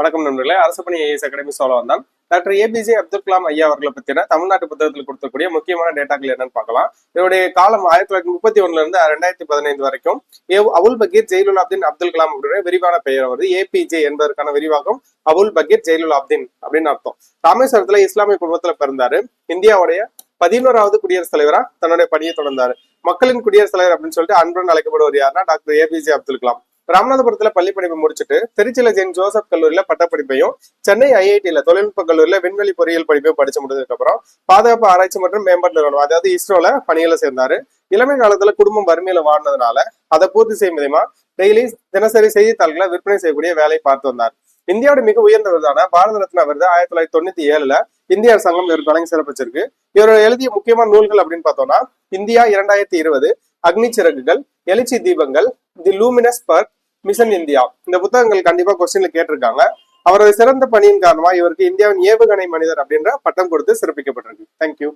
வணக்கம் நண்பர்களே. அரசு பணி ஐஏஎஸ் அகாடமி சோழ வந்தான் டாக்டர் ஏபிஜே அப்துல் கலாம் ஐயா அவர்களை பத்தின தமிழ்நாட்டு புத்தகத்தில் கொடுக்கக்கூடிய முக்கியமான டேட்டாக்கள் என்னன்னு பார்க்கலாம். இவருடைய காலம் ஆயிரத்தி தொள்ளாயிரத்தி முப்பத்தி ஒண்ணுல இருந்து ரெண்டாயிரத்தி பதினைந்து வரைக்கும் ஏ- அபுல் பகீர் ஜெயிலுலாப்தீன் அப்துல் கலாம் அப்படின்ற விரிவான பெயர். வருது ஏபிஜே என்பதற்கான விரிவாக்கம் அபுல் பகீர் ஜெயிலுலாப்தீன் அப்படின்னு அர்த்தம். ராமேஸ்வரத்துல இஸ்லாமிய குடும்பத்துல பிறந்தாரு. இந்தியாவுடைய பதினோராவது குடியரசுத் தலைவரா தன்னுடைய பணியை தொடர்ந்தாரு. மக்களின் குடியரசுத் தலைவர் அப்படின்னு சொல்லிட்டு அன்புடன் அழைக்கப்படுவார் யாருன்னா டாக்டர் ஏபிஜே அப்துல் கலாம். ராமநாதபுரத்துல பள்ளி படிப்பு முடிச்சுட்டு திருச்சியில ஜெயின் ஜோசப் கல்லூரியில பட்டப்படிப்பையும் சென்னை ஐஐடியில தொழில்நுட்ப கல்லூரியில விண்வெளி பொறியியல் படிப்பையும் படிச்சு முடிஞ்சதுக்கு அப்புறம் பாதுகாப்பு ஆராய்ச்சி மற்றும் மேம்பாட்டு நிறுவனம் அதாவது இஸ்ரோல பணியில சேர்ந்தாரு. இளமை காலத்துல குடும்பம் வறுமையில வாழ்ந்ததுனால அதை பூர்த்தி செய்யும் விதமா டெய்லி தினசரி செய்தித்தாள்களை விற்பனை செய்யக்கூடிய வேலையை பார்த்து வந்தார். இந்தியாவோட மிக உயர்ந்த விருதான பாரத ரத்னா விருது ஆயிரத்தி தொள்ளாயிரத்தி தொண்ணூத்தி ஏழுல இந்திய அரசாங்கம் இவருக்கு வழங்கி சிறப்பிச்சிருக்கு. இவர் எழுதிய முக்கியமான நூல்கள் அப்படின்னு பார்த்தோம்னா இந்தியா இரண்டாயிரத்தி இருபது Agni Siragugal Ezhuchi Deepangal the luminous spark mission India இந்த புத்தகங்கள் கண்டிப்பா கொஸ்டின்ல கேட்டிருக்காங்க. அவரது சிறந்த பணியின் காரணமா இவருக்கு இந்தியாவின் ஏவுகணை மனிதர் அப்படின்ற பட்டம் கொடுத்து சிறப்பிக்கப்பட்டிருக்கு. தேங்க்யூ